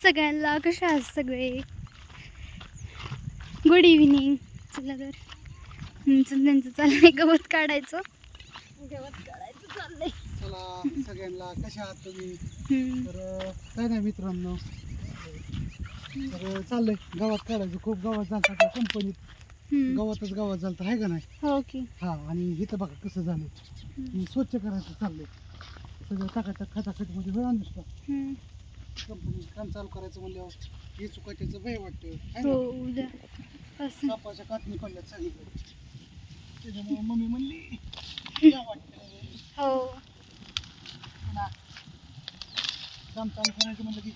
सगळ्यांना कशा आहात सगळे? गुड इव्हिनिंग चला तर. त्यांचं चाललंय गवत काढायचं. गवत काढायचं चाललंय. चला सगळ्यांना कशा आहात तुम्ही. तर काय नाही मित्रांनो. तर चाललंय. गावात काढायचं. खूप गावात झालं आपल्या कंपनीत. गावातच गावात झालं आहे का नाही? हो की. हा आणि इथं बघा कसं झालं. हे स्वच्छ करायचं चाललंय. सगळं टाकाटक खटाखटीमध्ये वेळ आणूस का हम्म. कंपनी काम चालू करायचं म्हणल्यावर हे चुकायचं भय वाटतं. है हो? उद्या. असं. सापाच्या कातणी पडल्यात सगळीकडे. त्याच्यामुळे मम्मी म्हणली वाटतं. हो. पुन्हा काम चालू करायचं म्हणलं की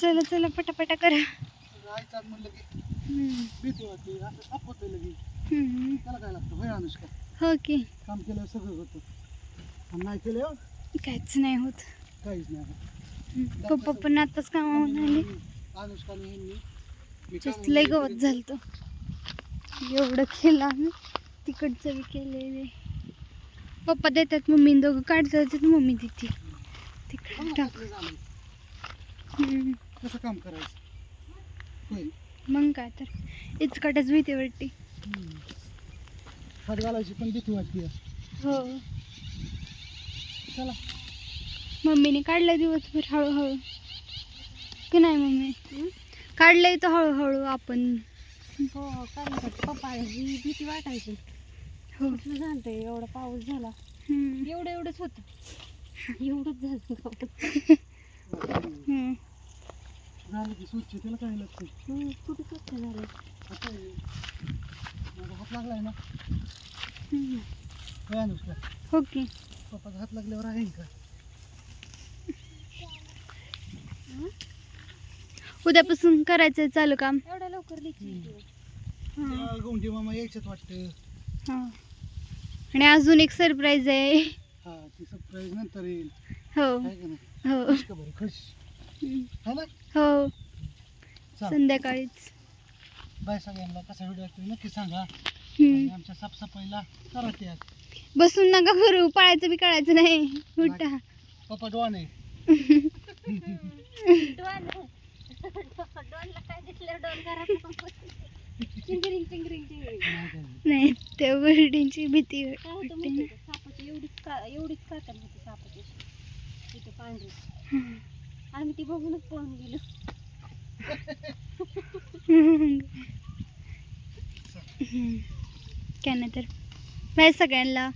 चला चला पटापटा करा. सगळं म्हणलं की हम्म. भीती वाटते असं साप होतं लगे हम्म. त्याला काय लागतं? भय अनुष्का. हो की. काम केल्यावर सगळं होतं. आणि नाही केल्यावर? काहीच नाही होत. काहीच नाही. पप्पा पण आताच कामावून आले अनुष्काने जास्त लय गवत झालं एवढं केलं आम्ही. तिकडचं बी केलेले. पप्पा देतात मम्मी दोघं काढतात देतात मम्मी देते. तिकडे टाक. कसं काम करायचं? मग काय तर. इचकाटच भीती वाटते. हात घालायची पण भीती वाटते. हो. चला. मम्मीने काढलं दिवसभर हळूहळू. की नाही मम्मी? काढलंय तर हळूहळू आपण. हो काय पप्पा ही भीती वाटायची. हो. झालंय? एवढा पाऊस झाला. एवढं एवढंच होतं. एवढंच झालं हम्म. झालं की स्वच्छ त्याला काय लागतं? हम्म, कुठं स्वच्छ झालं? आता माझा हात लागलाय ना? अनुष्का? हो की. पप्पाचा हात लागल्यावर आहे का? उद्यापासून करायचं चालू काम. एवढ्या लवकर हा. गौंडी मामा यायच्यात वाटतं. हा. आणि अजून एक सरप्राईज आहे. हा ती सरप्राईज नंतर येईल. हो. आहे का नाही? हो. खुश का बरं? खुश. हम्म. है ना? हो. चल. संध्याकाळीच. बाय सगळ्यांना. कसा व्हिडिओ तुम्ही नक्की सांगा. हम्म. आमच्या साफसफाईला करा त्यात बसून नका करू. पळायचं बी कळायचं नाही. उठा. पप्पा डोने डोन डोनला काय दिसलं? डोन घरात चिंगरिंग चिंगरिंग चिंगरिंग. नाही त्या बिल्डिंगची भीती वाटते. सापाची एवढीच का एवढीच कातल होती सापाची तिथे पांढरी. आम्ही ती बघूनच पळून गेलो. हम्म. काय नाही तर. बाय सगळ्यांना.